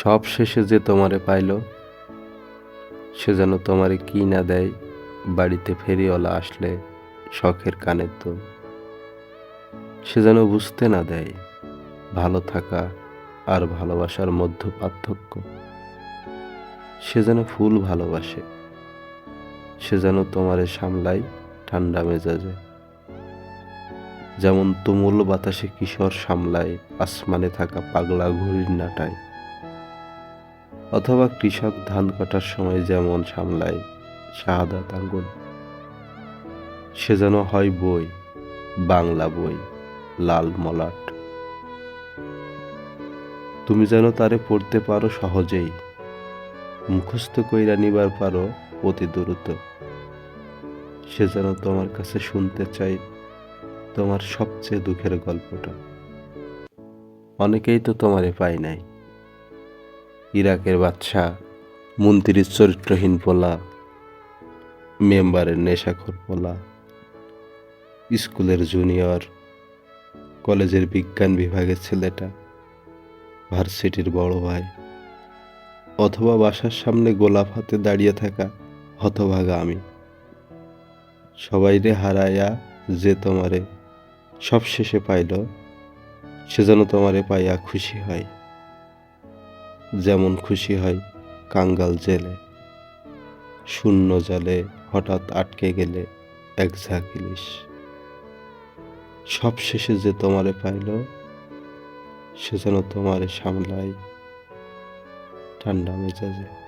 সব শেষে যে তোমারে পাইল, সে যেন তোমারে কি না দেয় বাড়িতে ফেরিওয়ালা আসলে শখের কানের তো সে যেন বুঝতে না দেয় ভালো থাকা আর ভালোবাসার মধ্য পার্থক্য। সে যেন ফুল ভালোবাসে, সে যেন তোমারে সামলায় ঠান্ডা মেজাজে। যেমন তুমুল বাতাসে কিশোর সামলায় আসমানে থাকা পাগলা ঘুড়ির নাটায়। অথবা কৃষক ধান কাটার সময় যেমন সামলায় শাহাদাত আঙ্গুল সে যেন হয় বই, বাংলা বই, লাল মলাট। তুমি যেন তারে পড়তে পারো সহজেই, মুখস্থ কইরা নিবার পারো অতি দ্রুত। সে যেন তোমার কাছে শুনতে চাই তোমার সবচেয়ে দুঃখের গল্পটা। অনেকেই তো তোমারে পায় নাই। ইরাকের বাদশা মন্ত্রীর চরিত্রহীন পোলা, মেম্বারের নেশাখোর পোলা, স্কুলের জুনিয়র, কলেজের বিজ্ঞান বিভাগের ছেলেটা, ভার্সিটির বড় ভাই, অথবা বাসার সামনে গোলাপ হাতে দাঁড়িয়ে থাকা হতভাগা আমি। সবাইরে হারাইয়া যে তোমারে সব শেষে পাইল, সে যেন তোমারে পাইয়া খুশি হয়। যেমন খুশি হয় কাঙ্গাল জেলে। শূন্য জালে হঠাৎ আটকে গেলে এক ঝাঁক ইলিশ। সব শেষে যে তোমারে পাইল, সে যেন তোমারে সামলায় ঠান্ডা মেজাজে।